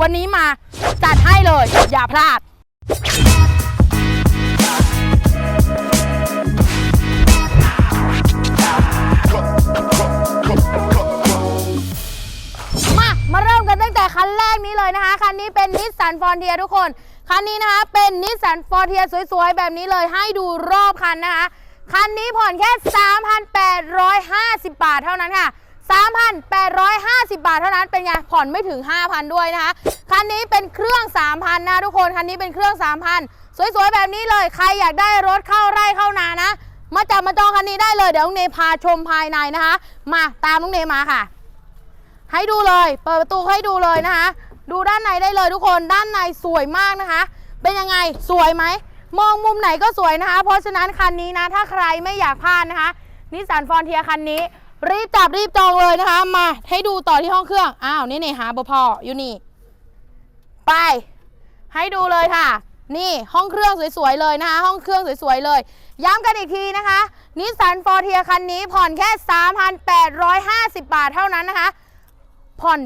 วันนี้มาจัดให้เลย อย่าพลาดมามาเริ่มกันตั้งแต่คันแรกนี้เลยนะคะ คันนี้เป็นนิสสันฟอนเทียทุกคน คันนี้นะคะ เป็นนิสสันฟอนเทียสวยๆ แบบนี้เลยให้ดูรอบคันนะคะ คันนี้ผ่อนแค่ 3,850 บาทเท่านั้นค่ะ 3,850 บาทเท่านั้นเป็นไงผ่อนไม่ถึง 5,000 ด้วยนะคะ คันนี้เป็นเครื่อง 3,000 นะทุกคน คันนี้เป็นเครื่อง 3,000 สวยๆ แบบนี้เลย ใครอยากได้รถเข้าไร่เข้านานะ มาจับมาจองคันนี้ได้เลยเดี๋ยวน้องเนยพาชมภายในนะคะ มาตามน้องเนยมาค่ะ ให้ดูเลย เปิดประตูให้ดูเลยนะคะ ดูด้านในได้เลยทุกคนด้านในสวยมากนะคะ เป็นยังไงสวยไหมมองมุมไหนก็สวยนะคะ เพราะฉะนั้นคันนี้นะถ้าใครไม่อยากพลาดนะคะนิสสันฟอนเทียคันนี้ รีบจับรีบจองเลยนะคะ มาให้ดูต่อที่ห้องเครื่อง อ้าว นี่นี่หาบพออยู่นี่ ไป ให้ดูเลยค่ะ นี่ห้องเครื่องสวยๆเลยนะคะ ห้องเครื่องสวยๆเลย ย้ำกันอีกทีนะคะนิสสันฟอร์เทียคันนี้ผ่อนแค่ 3,850 บาทเท่านั้นนะคะ ผ่อน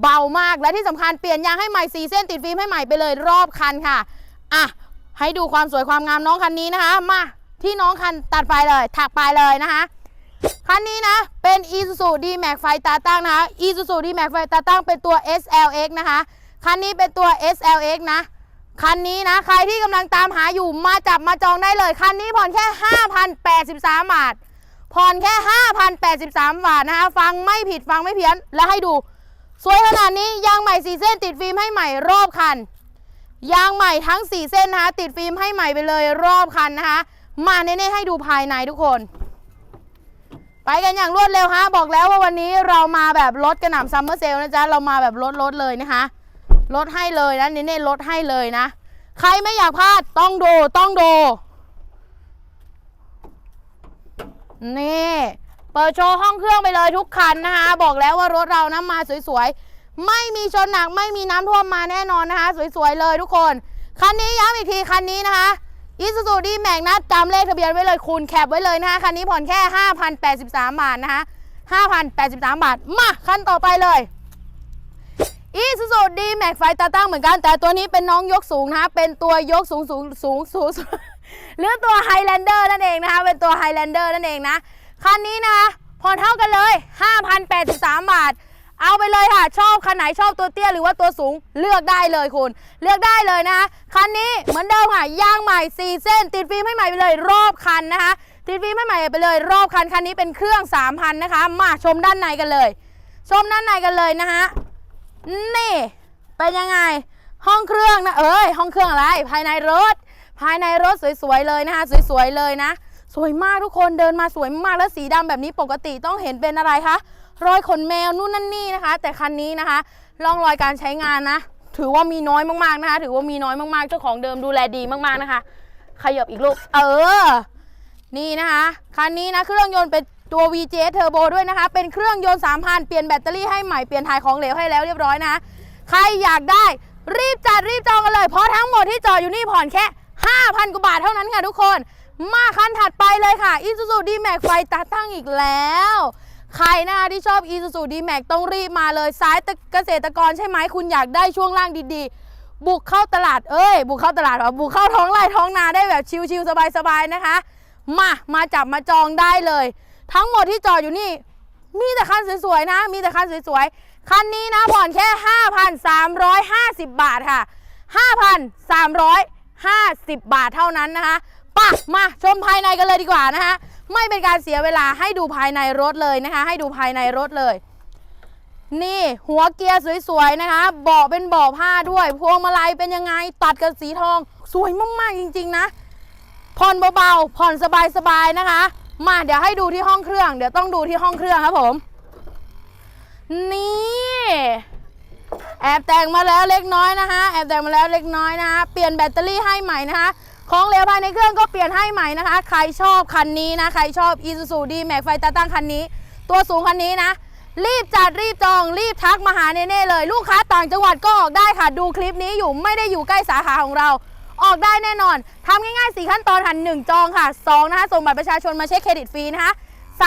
เบามากและที่สำคัญเปลี่ยนยางให้ใหม่สีเส้นติดฟิล์มให้ใหม่ไปเลยรอบคันค่ะ อะ ให้ดูความสวยความงามน้องคันนี้นะคะ มาที่น้องคันตัดไปเลยถักไปเลยนะคะ คันนี้นะ เป็น Isuzu D-Max ไฟตาตั้งนะคะ Isuzu D-Max ไฟตาตั้งเป็นตัว SLX นะคะ คันนี้เป็นตัว SLX นะ คันนี้นะ ใครที่กำลังตามหาอยู่มาจับมาจองได้เลย คันนี้ผ่อนแค่ 5,083 บาท ผ่อนแค่ 5,083 บาทนะคะ ฟังไม่ผิดฟังไม่เพี้ยน และให้ดู สวยขนาดนี้ยางใหม่สีเส้นติดฟิล์มให้ใหม่รอบคัน ยางใหม่ทั้ง 4 เส้นนะคะติดฟิล์มให้ใหม่ไปเลยรอบคันนะคะ มาเน่ๆให้ดูภายในทุกคน ไปกันอย่างรวดเร็วฮะ บอกแล้วว่าวันนี้เรามาแบบลดกระหน่ำซัมเมอร์เซลนะจ๊ะ เรามาแบบลดลดเลยนะคะลดให้เลยนะเน่ๆลดให้เลยนะ ใครไม่อยากพลาดต้องดูต้องดู นี่เปิดโชว์ห้องเครื่องไปเลยทุกคันนะคะ บอกแล้วว่ารถเรานะมาสวยๆ ไม่มีชนหนักไม่มีน้ำท่วมมาแน่นอนนะคะ สวยๆเลยทุกคน คันนี้ย้ำอีกทีคันนี้นะคะ Isuzu D-Max นะจำเลขทะเบียนไว้เลยคูณแคปไว้เลยนะคะคันนี้ผ่อนแค่ 5,083 บาทนะคะ5,083 บาท มาคันต่อไปเลย Isuzu D-Max ไฟตาตั้งเหมือนกัน แต่ตัวนี้เป็นน้องยกสูงนะคะเป็นตัวยกสูงสูงสูงสูงหรือตัว Highlander นั่นเองนะคะเป็นตัว Highlander นั่นเองนะคันนี้นะคะผ่อนเท่ากันเลย 5,083 บาท เอาไปเลยค่ะ ชอบคันไหนชอบตัวเตี้ยหรือว่าตัวสูงเลือกได้เลยคุณ เลือกได้เลยนะคะคันนี้เหมือนเดิมค่ะยางใหม่ 4 เส้น ติดฟิล์มให้ใหม่ไปเลยรอบคันนะคะติดฟิล์มให้ใหม่ไปเลยรอบคันคันนี้เป็นเครื่อง 3,000 นะคะ มาชมด้านในกันเลย ชมด้านในกันเลยนะคะนี่เป็นยังไงห้องเครื่องนะเอ้ยห้องเครื่องอะไรภายในรถ ภายในรถสวยๆเลยนะคะสวยๆเลยนะ สวยมากทุกคนเดินมาสวยมากแล้วสีดำแบบนี้ปกติต้องเห็นเป็นอะไรคะ รอยขนแมวนู่นนั่นนี่นะคะ แต่คันนี้นะคะร่องรอยการใช้งานนะ ถือว่ามีน้อยมากๆนะคะ ถือว่ามีน้อยมากๆ เจ้าของเดิมดูแลดีมากๆนะคะขยับอีกลูก เออ นี่นะคะ คันนี้นะ เครื่องยนต์เป็นตัว VGS Turbo ด้วยนะคะ เป็นเครื่องยนต์3,000 เปลี่ยนแบตเตอรี่ให้ใหม่ เปลี่ยนถ่ายของเหลวให้แล้วเรียบร้อยนะ ใครอยากได้รีบจัดรีบจองกันเลย เพราะทั้งหมดที่จอดอยู่นี่ผ่อนแค่ 5,000 กว่าบาทเท่านั้นค่ะทุกคน มาคันถัดไปเลยค่ะ Isuzu D-Max ไฟตาตั้งอีกแล้ว ใครนะคะที่ชอบ Isuzu D-Max ต้องรีบมาเลยสายเกษตรกรใช่ไหมคุณอยากได้ช่วงล่างดีๆ บุกเข้าตลาดเอ้ย บุกเข้าตลาดหรอบุกเข้าท้องไร่ท้องนาได้แบบชิลๆสบายๆนะคะ มามาจับมาจองได้เลย ทั้งหมดที่จอดอยู่นี่ มีแต่คันสวยๆนะ มีแต่คันสวยๆคันนี้นะผ่อนแค่ 5,350 บาทค่ะ 5,350 บาทเท่านั้นนะคะป่ะมาชมภายในกันเลยดีกว่านะคะ ไม่เป็นการเสียเวลาให้ดูภายในรถเลยนะคะ ให้ดูภายในรถเลย นี่หัวเกียร์สวยๆนะคะเบาะเป็นเบาะผ้าด้วยพวงมาลัยเป็นยังไงตัดกับสีทอง สวยมากๆจริง ๆ นะผ่อนเบาๆผ่อนสบายๆนะคะ มาเดี๋ยวให้ดูที่ห้องเครื่อง เดี๋ยวต้องดูที่ห้องเครื่องครับผม นี่แอบแต่งมาแล้วเล็กน้อยนะคะแอบแต่งมาแล้วเล็กน้อยนะคะเปลี่ยนแบตเตอรี่ให้ใหม่นะคะ ของเหลวภายในเครื่องก็เปลี่ยนให้ใหม่นะคะ ใครชอบคันนี้นะ ใครชอบ Isuzu D-Max ไฟตาตั้งคันนี้ ตัวสูงคันนี้นะ รีบจัดรีบจอง รีบทักมาหาเน่ๆเลย ลูกค้าต่างจังหวัดก็ออกได้ค่ะ ดูคลิปนี้อยู่ไม่ได้อยู่ใกล้สาขาของเรา ออกได้แน่นอนทำง่ายๆ 4 ขั้นตอนหัน1จองค่ะ2นะคะส่งบัตรประชาชนมาเช็คเครดิตฟรีนะคะ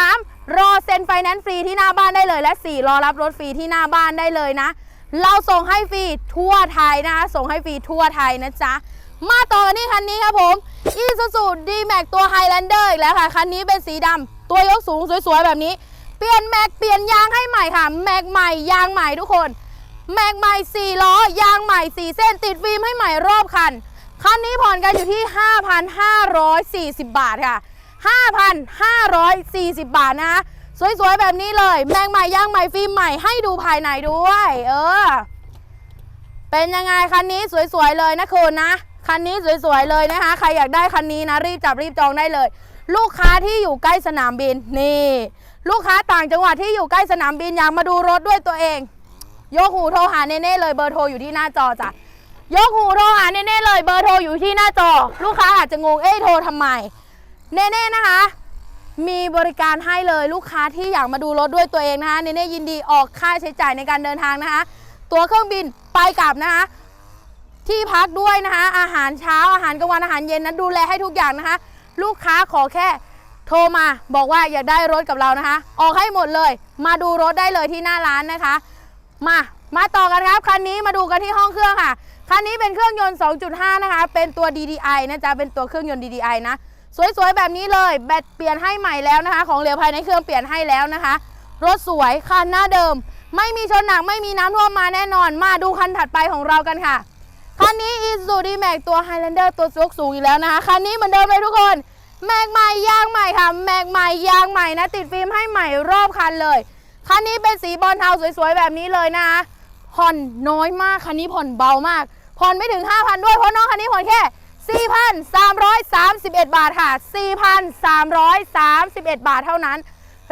3. รอเซ็นไฟแนนซ์ฟรีที่หน้าบ้านได้เลย และ 4 รอรับรถฟรีที่หน้าบ้านได้เลยนะ เราส่งให้ฟรีทั่วไทยนะคะส่งให้ฟรีทั่วไทยนะจ๊ะ มาต่อกันที่คันนี้ครับผม Isuzu D-Max ตัว Highlander อีกแล้วค่ะ คันนี้เป็นสีดำตัวยกสูงสวยๆ แบบนี้ เปลี่ยนแม็กเปลี่ยนยางให้ใหม่ค่ะ แม็กใหม่ยางใหม่ทุกคน แม็กใหม่4ล้อยางใหม่ 4 เส้นติดฟิล์มให้ใหม่รอบคัน คันนี้ผ่อนกันอยู่ที่ 5,540 บาทค่ะ 5,540 บาทนะคะสวยๆ แบบนี้เลย แม็กใหม่ยางใหม่ฟิล์มใหม่ให้ดูภายในด้วย เออ เป็นยังไงคันนี้สวยๆเลยนะคุณนะ คันนี้สวยๆเลยนะคะ ใครอยากได้คันนี้นะรีบจับรีบจองได้เลย ลูกค้าที่อยู่ใกล้สนามบินนี่ ลูกค้าต่างจังหวัดที่อยู่ใกล้สนามบินอยากมาดูรถด้วยตัวเอง ยกหูโทรหาเน่ๆเลยเบอร์โทรอยู่ที่หน้าจอจ้ะยกหูโทรหาเน่ๆเลยเบอร์โทรอยู่ที่หน้าจอ ลูกค้าอาจจะงงเอ๊ะโทรทำไมเน่ๆนะคะ มีบริการให้เลยลูกค้าที่อยากมาดูรถด้วยตัวเองนะคะเน่ๆยินดีออกค่าใช้จ่ายในการเดินทางนะคะ ตั๋วเครื่องบินไปกลับนะคะ ที่พักด้วยนะคะ อาหารเช้าอาหารกลางวันอาหารเย็นนั้นดูแลให้ทุกอย่างนะคะ ลูกค้าขอแค่โทรมาบอกว่าอยากได้รถกับเรานะคะ ออกให้หมดเลย มาดูรถได้เลยที่หน้าร้านนะคะ มามาต่อกันครับคันนี้มาดูกันที่ห้องเครื่องค่ะคันนี้เป็นเครื่องยนต์ 2.5 นะคะ เป็นตัว DDI นะจ๊ะ เป็นตัวเครื่องยนต์ DDI นะ สวยๆ แบบนี้เลย แบตเปลี่ยนให้ใหม่แล้วนะคะ ของเหลวภายในเครื่องเปลี่ยนให้แล้วนะคะ รถสวย คันหน้าเดิม ไม่มีชนหนัก ไม่มีน้ำท่วมมาแน่นอน มาดูคันถัดไปของเรากันค่ะ คันนี้ Isuzu D-Max ตัว Highlander ตัวยกสูงอีกแล้วนะคะคันนี้เหมือนเดิมเลยทุกคน แม็กใหม่ยางใหม่ค่ะ แม็กใหม่ยางใหม่นะ ติดฟิล์มให้ใหม่รอบคันเลย คันนี้เป็นสีบอลเทาสวยๆ แบบนี้เลยนะคะผ่อนน้อยมาก คันนี้ผ่อนเบามาก ผ่อนไม่ถึง 5,000 ด้วย เพราะน้องคันนี้ผ่อนแค่ 4,331 บาทค่ะ 4,331 บาทเท่านั้น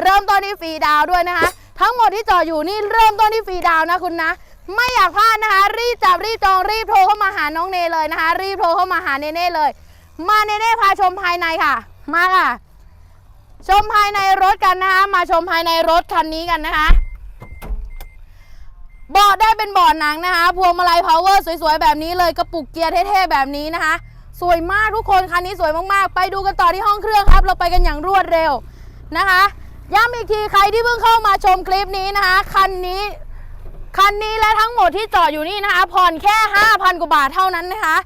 เริ่มต้นที่ฟรีดาวด้วยนะคะ ทั้งหมดที่จอดอยู่นี่เริ่มต้นที่ฟรีดาวนะคุณนะ ไม่อยากพลาดนะคะ รีบจับรีบจองรีบโทรเข้ามาหาน้องเนเลยนะคะ รีบโทรเข้ามาหาเนเน่เลย มาเนเน่พาชมภายในค่ะ มาค่ะ ชมภายในรถกันนะคะ มาชมภายในรถคันนี้กันนะคะเบาะได้เป็นเบาะหนังนะคะพวงมาลัยพาวเวอร์สวยๆแบบนี้เลยกระปุกเกียร์เท่ๆแบบนี้นะคะ สวยมากทุกคนคันนี้สวยมากๆ ไปดูกันต่อที่ห้องเครื่องครับ เราไปกันอย่างรวดเร็วนะคะย้ำอีกทีใครที่เพิ่งเข้ามาชมคลิปนี้นะคะ คันนี้ คันนี้และทั้งหมดที่จอดอยู่นี่นะคะผ่อนแค่ 5,000 กว่าบาทเท่านั้นนะคะ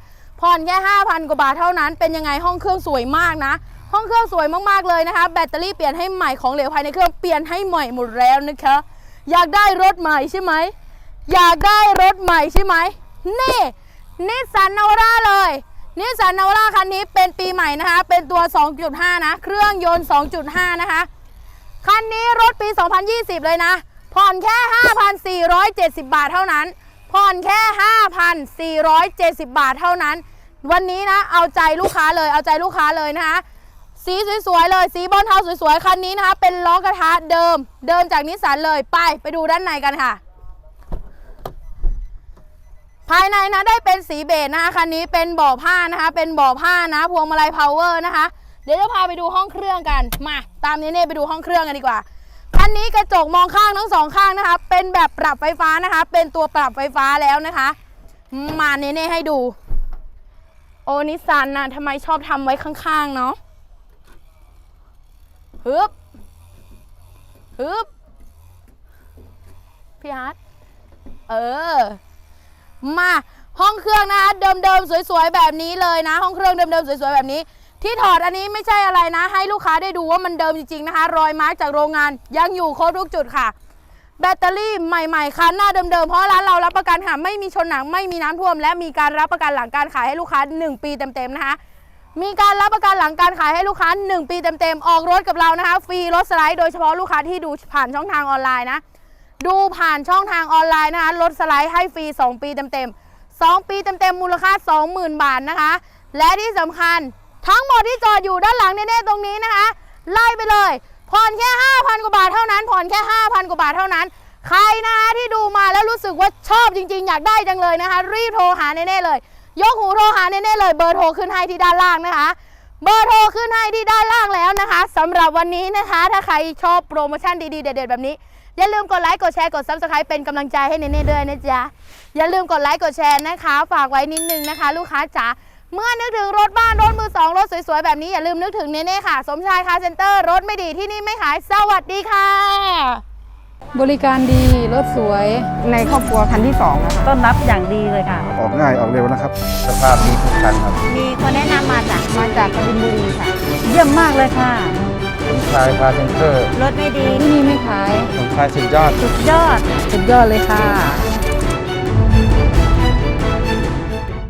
ผ่อนแค่ 5,000 กว่าบาทเท่านั้น เป็นยังไงห้องเครื่องสวยมากนะ ห้องเครื่องสวยมากๆเลยนะคะ แบตเตอรี่เปลี่ยนให้ใหม่ของเหลวภายในเครื่องเปลี่ยนให้ใหม่หมดแล้วนะคะ อยากได้รถใหม่ใช่ไหมอยากได้รถใหม่ใช่ไหมนี่นิสสันนาวาร่าเลยนิสสันนาวราคันนี้เป็นปีใหม่นะคะ เป็นตัว 2.5 นะ เครื่องยนต์ 2.5 นะคะ คันนี้รถปี 2020 เลยนะ ผ่อนแค่ 5,470 บาทเท่านั้น ผ่อนแค่ 5,470 บาทเท่านั้น วันนี้นะ เอาใจลูกค้าเลย เอาใจลูกค้าเลยนะคะสีสวยๆเลย สีบอลเทาสวยๆ คันนี้นะคะ เป็นล้อกระทะเดิม เดิมจากนิสสันเลย ไป ไปดูด้านในกันค่ะ ภายในนะได้เป็นสีเบจนะคะคันนี้เป็นบ่อผ้านะคะ เป็นบ่อผ้านะ พวงมาลัยพาวเวอร์นะคะ เดี๋ยวจะพาไปดูห้องเครื่องกัน มา ตามนี้เน่ไปดูห้องเครื่องกันดีกว่า คันนี้กระจกมองข้างทั้งสองข้างนะคะ เป็นแบบปรับไฟฟ้านะคะ เป็นตัวปรับไฟฟ้าแล้วนะคะ มาเน่ๆให้ดู โอนิสันนะทำไมชอบทำไว้ข้างๆเนาะฮึบฮึบพี่อาร์ตเออ มาห้องเครื่องนะคะเดิมๆสวยๆแบบนี้เลยนะ ห้องเครื่องเดิมๆสวยๆแบบนี้ ที่ถอดอันนี้ไม่ใช่อะไรนะ ให้ลูกค้าได้ดูว่ามันเดิมจริง ๆนะคะ รอยมาร์กจากโรงงานยังอยู่ครบทุกจุดค่ะ แบตเตอรี่ใหม่ๆคันหน้าเดิมๆเพราะร้านเรารับประกันค่ะไม่มีชนหนักไม่มีน้ำท่วม และมีการรับประกันหลังการขายให้ลูกค้า 1 ปีเต็มๆนะคะมีการรับประกันหลังการขายให้ลูกค้า 1 ปีเต็มๆออกรถกับเรานะคะฟรีรถสไลด์โดยเฉพาะลูกค้าที่ดูผ่านช่องทางออนไลน์นะดูผ่านช่องทางออนไลน์นะคะรถสไลด์ให้ฟรี 2 ปีเต็มๆ2 ปีเต็มๆมูลค่า 20,000 บาทนะคะ และที่สำคัญ ทั้งหมดที่จอดอยู่ด้านหลังเน่ๆตรงนี้นะคะ ไล่ไปเลยผ่อนแค่ 5,000 กว่าบาทเท่านั้นผ่อนแค่ 5,000 กว่าบาทเท่านั้น ใครนะคะที่ดูมาแล้วรู้สึกว่าชอบจริง ๆ อยากได้จังเลยนะคะ รีบโทรหาเน่ๆเลย ยกหูโทรหาเน่ๆเลยเบอร์โทรขึ้นให้ที่ด้านล่างนะคะเบอร์โทรขึ้นให้ที่ด้านล่างแล้วนะคะสำหรับวันนี้นะคะ ถ้าใครชอบโปรโมชั่นดีๆ เด็ดๆ แบบนี้ อย่าลืมกดไลค์กดแชร์กด subscribe เป็นกำลังใจให้เน่ๆด้วยนะจ๊ะ อย่าลืมกดไลค์กดแชร์นะคะ ฝากไว้นิดนึงนะคะ ลูกค้าจ๋า เมื่อนึกถึงรถบ้านรถมือสองรถสวยๆ แบบนี้อย่าลืมนึกถึงเน่ๆค่ะ สมชายคาร์เซ็นเตอร์รถไม่ดีที่นี่ไม่ขายสวัสดีค่ะ บริการดีรถสวยในครอบครัวคันที่สองนะคะต้อนรับอย่างดีเลยค่ะ ออกง่ายออกเร็วนะครับ สภาพดีทุกคันครับมีคนแนะนำมาจากมาจากกบินบุรีค่ะ เยี่ยมมากเลยค่ะ สมชายคาร์เซนเตอร์รถไม่ดีที่นี่ไม่ขายสมชายสุดยอด สุดยอด สุดยอดเลยค่ะ